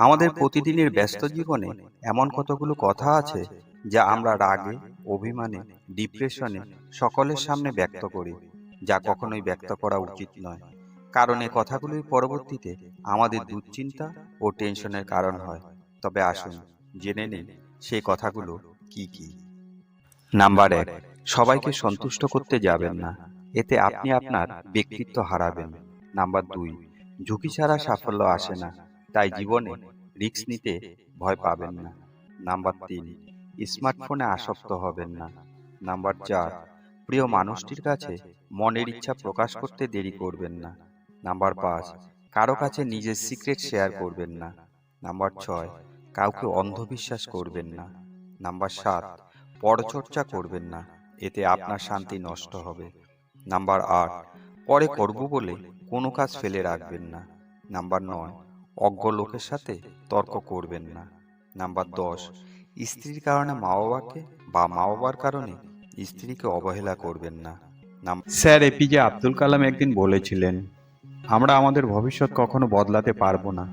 আমাদের প্রতিদিনের ব্যস্ত জীবনে এমন কতগুলো কথা আছে যা আমরা রাগে অভিমানে ডিপ্রেশনে সকলের সামনে ব্যক্ত করি যা কখনোই ব্যক্ত করা উচিত নয়। কারণ এই কথাগুলোই পরবর্তীতে আমাদের দুশ্চিন্তা ও টেনশনের কারণ হয়। তবে আসুন জেনে নিন সেই কথাগুলো কি কি। নাম্বার এক সবাইকে সন্তুষ্ট করতে যাবেন না। এতে আপনি আপনার ব্যক্তিত্ব হারাবেন। নাম্বার দুই ঝুঁকি ছাড়া সাফল্য আসে না। তাই জীবনে রিস্ক নিতে ভয় পাবেন না। নাম্বার তিন স্মার্টফোনে আসক্ত হবেন না। নাম্বার চার প্রিয় মানুষটির কাছে মনের ইচ্ছা প্রকাশ করতে দেরি করবেন না। নাম্বার পাঁচ কারও কাছে নিজের সিক্রেট শেয়ার করবেন না। নাম্বার ছয় কাউকে অন্ধবিশ্বাস করবেন না। নাম্বার সাত পরচর্চা করবেন না। এতে আপনার শান্তি নষ্ট হবে। নাম্বার আট পরে করব বলে কোনো কাজ ফেলে রাখবেন না। নাম্বার নয় অজ্ঞ লোকের সাথে তর্ক করবেন না। নাম্বার দশ, স্ত্রীর কারণে মা বাবাকে বা মা বাবার কারণে স্ত্রীকে অবহেলা করবেন না। স্যার, এপিজে আব্দুল কালাম একদিন বলেছিলেন, আমরা আমাদের ভবিষ্যৎ কখনো বদলাতে পারব না,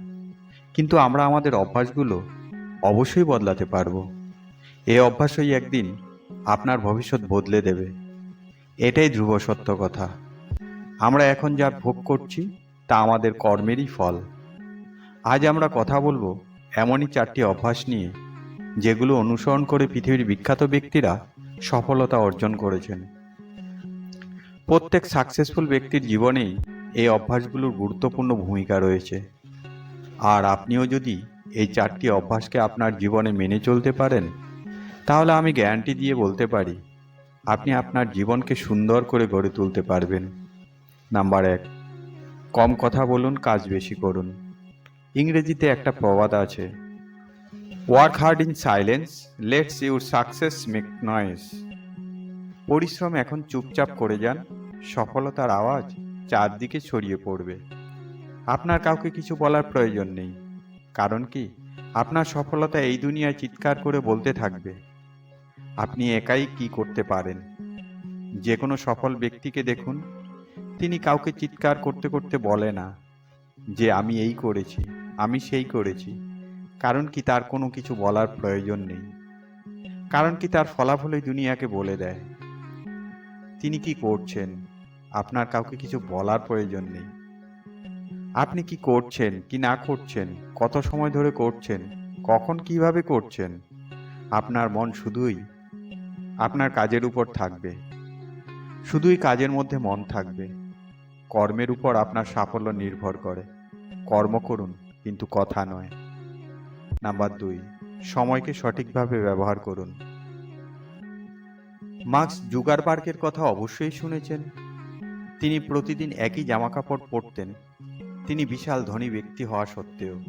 কিন্তু আমরা আমাদের অভ্যাসগুলো অবশ্যই বদলাতে পারব। এই অভ্যাসই একদিন আপনার ভবিষ্যৎ বদলে দেবে। এটাই ধ্রুব সত্য কথা। আমরা এখন যা ভোগ করছি, তা আমাদের কর্মেরই ফল। আজ আমরা কথা বলব এমনই চারটি অভ্যাস নিয়ে, যেগুলো অনুসরণ করে পৃথিবীর বিখ্যাত ব্যক্তিরা সফলতা অর্জন করেছেন। প্রত্যেক সাকসেসফুল ব্যক্তির জীবনেই এই অভ্যাসগুলোর গুরুত্বপূর্ণ ভূমিকা রয়েছে। আর আপনিও যদি এই চারটি অভ্যাসকে আপনার জীবনে মেনে চলতে পারেন, তাহলে আমি গ্যারান্টি দিয়ে বলতে পারি, আপনি আপনার জীবনকে সুন্দর করে গড়ে তুলতে পারবেন। নাম্বার এক, কম কথা বলুন, কাজ বেশি করুন। ইংরেজিতে একটা প্রবাদ আছে work hard in silence lets your success make noise পরিশ্রম এখন চুপচাপ করে যান, সফলতার আওয়াজ চারদিকে ছড়িয়ে পড়বে। আপনার কাউকে কিছু বলার প্রয়োজন নেই, কারণ কি? আপনার সফলতা এই দুনিয়ায় চিৎকার করে বলতে থাকবে, আপনি একাই কি করতে পারেন? যে কোনো সফল ব্যক্তিকে দেখুন, তিনি কাউকে চিৎকার করতে করতে বলে না যে, আমি এই করেছি। আমি সেই করেছি। কারণ কি তার কোনো কিছু বলার প্রয়োজন নেই। কারণ কি তার ফলাফলই দুনিয়াকে বলে দেয়। তিনি কি করছেন? আপনার কাউকে কিছু বলার প্রয়োজন নেই। আপনি কি করছেন? কি না করছেন? কত সময় ধরে করছেন? কখন কীভাবে করছেন? আপনার মন শুধুই আপনার কাজের উপর থাকবে। শুধুই কাজের মধ্যে মন থাকবে। কর্মের উপর আপনার সাফল্য নির্ভর করে। কর্ম করুন। কিন্তু কথা নয়। নাম্বার দুই, সময়কে সঠিকভাবে ব্যবহার করুন। মার্কস জুগারবার্গের কথা অবশ্যই শুনেছেন। তিনি প্রতিদিন একই জামাকাপড় পরতেন। তিনি বিশাল ধনী ব্যক্তি হওয়া সত্ত্বেও।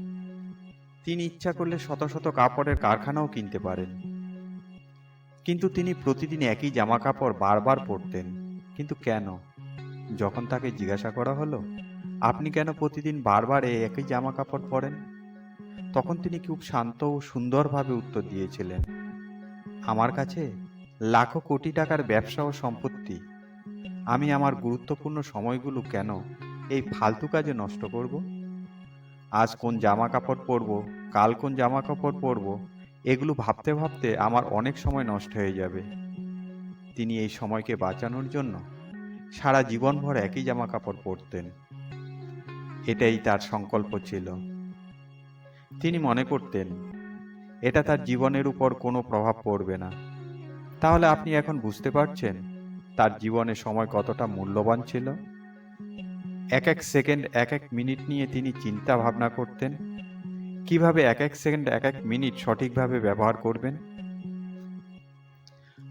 তিনি ইচ্ছা করলে শত শত কাপড়ের কারখানাও কিনতে পারেন। কিন্তু তিনি প্রতিদিন একই জামাকাপড় বারবার পরতেন। কিন্তু কেন? যখন তাকে জিজ্ঞাসা করা হলো আপনি কেন প্রতিদিন বারবার এই একই জামা কাপড় পরেন? তখন তিনি খুব শান্ত ও সুন্দরভাবে উত্তর দিয়েছিলেন, আমার কাছে লাখো কোটি টাকার ব্যবসা ও সম্পত্তি। আমি আমার গুরুত্বপূর্ণ সময়গুলো কেন এই ফালতু কাজে নষ্ট করব? আজ কোন জামা কাপড় পরবো, কাল কোন জামা কাপড় পরব, এগুলো ভাবতে ভাবতে আমার অনেক সময় নষ্ট হয়ে যাবে। তিনি এই সময়কে বাঁচানোর জন্য সারা জীবনভর একই জামা কাপড় পরতেন। এটাই তার সংকল্প ছিল। তিনি মনে করতেন, এটা তার জীবনের উপর কোনো প্রভাব পড়বে না। তাহলে আপনি এখন বুঝতে পারছেন তার জীবনে সময় কতটা মূল্যবান ছিল? এক এক সেকেন্ড, এক এক মিনিট নিয়ে তিনি চিন্তা ভাবনা করতেন, কীভাবে এক এক সেকেন্ড, এক এক মিনিট সঠিকভাবে ব্যবহার করবেন?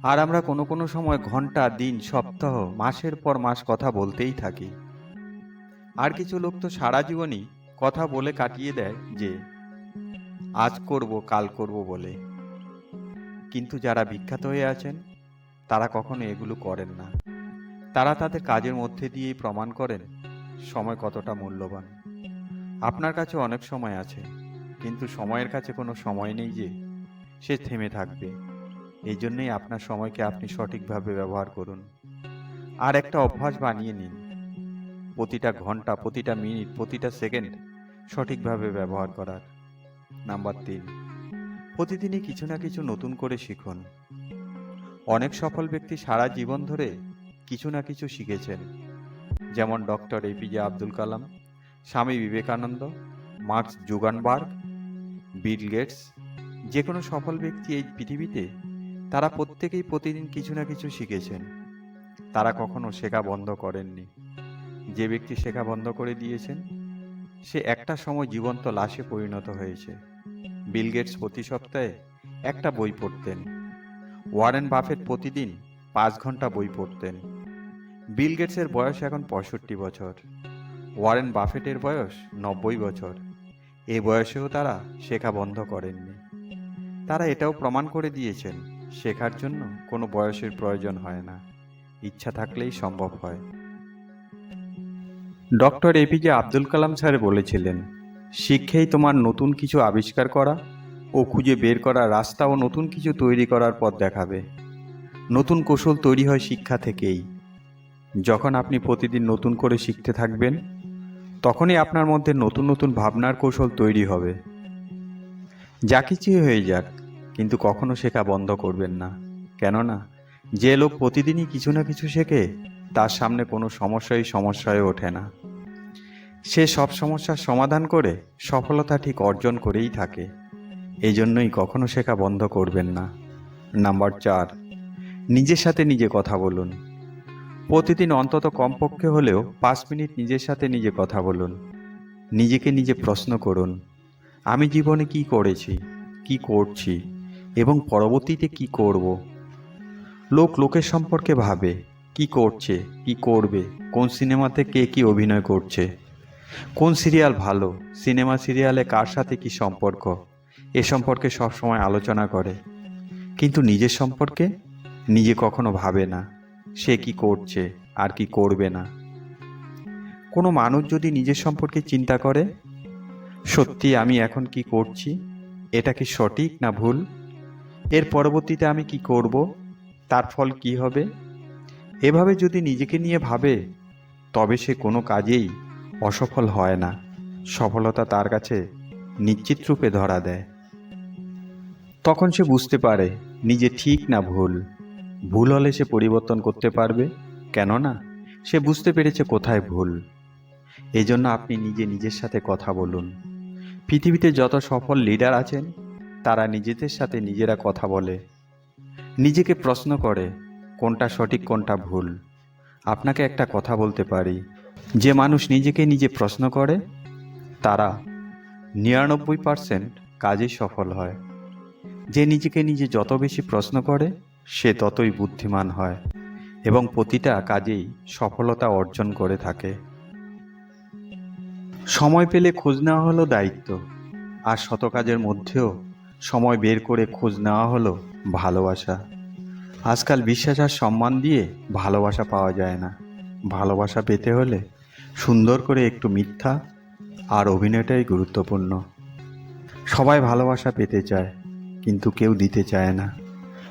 আর আমরা কোনো কোনো সময় ঘণ্টা, দিন, সপ্তাহ, মাসের পর মাস কথা বলতেই থাকি। আর কিছু লোক তো সারা জীবনই কথা বলে কাটিয়ে দেয় যে, আজ করব, কাল করব বলে। কিন্তু যারা বিখ্যাত হয়ে আছেন, তারা কখনো এগুলো করেন না। তারা তাদের কাজের মধ্যে দিয়েই প্রমাণ করেন সময় কতটা মূল্যবান। আপনার কাছে অনেক সময় আছে, কিন্তু সময়ের কাছে কোনো সময় নেই যে, সে থেমে থাকবে। এই জন্যই আপনার সময়কে আপনি সঠিকভাবে ব্যবহার করুন। আর একটা অভ্যাস বানিয়ে নিন। প্রতিটা ঘণ্টা, প্রতিটা মিনিট, প্রতিটা সেকেন্ড সঠিকভাবে ব্যবহার করার। নাম্বার তিন, প্রতিদিনই কিছু না কিছু নতুন করে শিখুন। অনেক সফল ব্যক্তি সারা জীবন ধরে কিছু না কিছু শিখেছেন। যেমন doctor APJ Abdul Kalam, Swami Vivekananda, Marks Zuckerberg, Bill Gates যে কোনো সফল ব্যক্তি এই পৃথিবীতে, তারা প্রত্যেকেই প্রতিদিন কিছু না কিছু শিখেছেন। তারা কখনো শেখা বন্ধ করেননি। যে ব্যক্তি শেখা বন্ধ করে দিয়েছেন, সে একটা সময় জীবন্ত লাশে পরিণত হয়েছে। বিল গেটস প্রতি সপ্তাহে একটা বই পড়তেন। ওয়ারেন বাফেট প্রতিদিন পাঁচ ঘণ্টা বই পড়তেন। বিল গেটসের বয়স এখন পঁয়ষট্টি বছর। ওয়ারেন বাফেটের বয়স নব্বই বছর। এ বয়সেও তারা শেখা বন্ধ করেননি। তারা এটাও প্রমাণ করে দিয়েছেন, শেখার জন্য কোনো বয়সের প্রয়োজন হয় না। ইচ্ছা থাকলেই সম্ভব হয়। Doctor APJ Abdul Kalam sir বলেছিলেন, শিক্ষাই তোমার নতুন কিছু আবিষ্কার করা ও খুঁজে বের করার রাস্তা ও নতুন কিছু তৈরি করার পথ দেখাবে। নতুন কৌশল তৈরি হয় শিক্ষা থেকেই। যখন আপনি প্রতিদিন নতুন করে শিখতে থাকবেন, তখনই আপনার মধ্যে নতুন নতুন ভাবনার কৌশল তৈরি হবে। যা কিছুই হয়ে যাক, কিন্তু কখনো শেখা বন্ধ করবেন না। কেননা, যে লোক প্রতিদিনই কিছু না কিছু শেখে তার সামনে কোনো সমস্যাই সমস্যায় ওঠে না। সে সব সমস্যার সমাধান করে সফলতা ঠিক অর্জন করেই থাকে। এই জন্যই কখনো শেখা বন্ধ করবেন না। নাম্বার চার, নিজের সাথে নিজে কথা বলুন। প্রতিদিন অন্তত কমপক্ষে হলেও পাঁচ মিনিট নিজের সাথে নিজে কথা বলুন। নিজেকে নিজে প্রশ্ন করুন, আমি জীবনে কি করেছি, কি করছি এবং পরবর্তীতে কি করব? লোক লোকের সম্পর্কে ভাবে। কি করছে, কি করবে, কোন সিনেমাতে কে কি অভিনয় করছে, কোন সিরিয়াল ভালো, সিনেমা সিরিয়ালে কার সাথে কি সম্পর্ক, এ সম্পর্কে সবসময় আলোচনা করে। কিন্তু নিজের সম্পর্কে নিজে কখনো ভাবে না, সে কি করছে, আর কি করবে না। কোনো মানুষ যদি নিজের সম্পর্কে চিন্তা করে, সত্যি আমি এখন কি করছি, এটা কি সঠিক না ভুল, এর পরবর্তীতে আমি কি করব, তার ফল কি হবে এভাবে যদি নিজেকে নিয়ে ভাবে, তবে সে কোনো কাজেই অসফল হয় না। সফলতা তার কাছে নিশ্চিত রূপে ধরা দেয়। তখন সে বুঝতে পারে নিজে ঠিক না ভুল। ভুল হলে সে পরিবর্তন করতে পারবে। কেননা, সে বুঝতে পেরেছে কোথায় ভুল। এজন্য আপনি নিজে নিজের সাথে কথা বলুন। পৃথিবীতে যত সফল লিডার আছেন, তারা নিজেদের সাথে নিজেরা কথা বলে। নিজেকে প্রশ্ন করে কোনটা সঠিক, কোনটা ভুল? আপনাকে একটা কথা বলতে পারি। যে মানুষ নিজেকে নিজে প্রশ্ন করে, তারা নিরানব্বই পার্সেন্ট কাজেই সফল হয়। যে নিজেকে নিজে যত বেশি প্রশ্ন করে, সে ততই বুদ্ধিমান হয় এবং প্রতিটা কাজেই সফলতা অর্জন করে থাকে। সময় পেলে খোঁজ নেওয়া হলো দায়িত্ব, আর শত কাজের মধ্যেও সময় বের করে খোঁজ নেওয়া হলো ভালোবাসা। আজকাল বিশ্বাস আর সম্মান দিয়ে ভালোবাসা পাওয়া যায় না। ভালোবাসা পেতে হলে সুন্দর করে একটু মিথ্যা আর অভিনয়টাই গুরুত্বপূর্ণ। সবাই ভালোবাসা পেতে চায়, কিন্তু কেউ দিতে চায় না।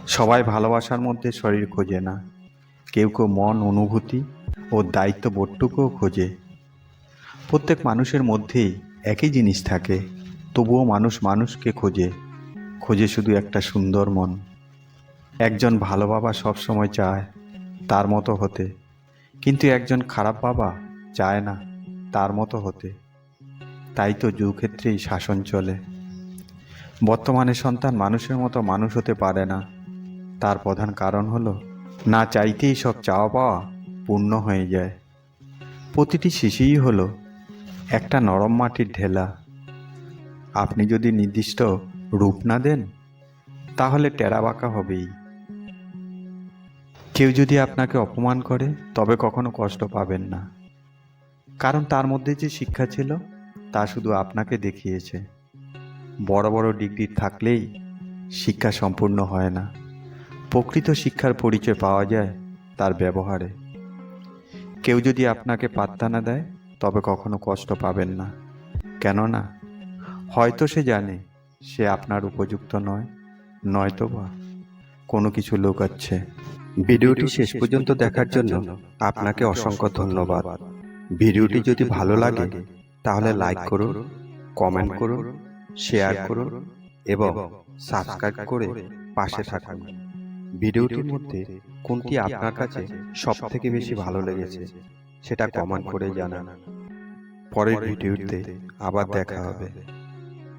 সবাই ভালোবাসার মধ্যে শরীর খোঁজে না। কেউ কেউ মন, অনুভূতি ও দায়িত্ব বোধটুকুও খোঁজে। প্রত্যেক মানুষের মধ্যেই একই জিনিস থাকে, তবুও মানুষ মানুষকে খোঁজে। খোঁজে শুধু একটা সুন্দর মন। একজন ভালো বাবা সবসময় চায় তার মতো হতে। কিন্তু একজন খারাপ বাবা চায় না তার মতো হতে। তাই তো যুক্ষেত্রেই শাসন চলে। বর্তমানে সন্তান মানুষের মতো মানুষ হতে পারে না। তার প্রধান কারণ হলো, না চাইতেই সব চাওয়া পাওয়া পূর্ণ হয়ে যায়। প্রতিটি শিশুই হলো একটা নরম মাটির ঢেলা। আপনি যদি নির্দিষ্ট রূপ না দেন, তাহলে টেরা বাঁকা হবেই। কেউ যদি আপনাকে অপমান করে, তবে কখনো কষ্ট পাবেন না। কারণ তার মধ্যে যে শিক্ষা ছিল, তা শুধু আপনাকে দেখিয়েছে। বড় বড় ডিগ্রি থাকলেই শিক্ষা সম্পূর্ণ হয় না। প্রকৃত শিক্ষার পরিচয় পাওয়া যায় তার ব্যবহারে। কেউ যদি আপনাকে পাত্তা না দেয়, তবে কখনো কষ্ট পাবেন না। কেননা, হয়তো সে জানে সে আপনার উপযুক্ত নয় নয়তো বা কোনো কিছু লুকাচ্ছে। ভিডিওটি শেষ পর্যন্ত দেখার জন্য আপনাকে অসংখ্য ধন্যবাদ। ভিডিওটি যদি ভালো লাগে, তাহলে লাইক করুন, কমেন্ট করুন, শেয়ার করুন এবং সাবস্ক্রাইব করে পাশে থাকুন। ভিডিওটির মধ্যে কোনটি আপনার কাছে সব থেকে বেশি ভালো লেগেছে, সেটা কমেন্ট করে জানান। পরের ভিডিওতে আবার দেখা হবে।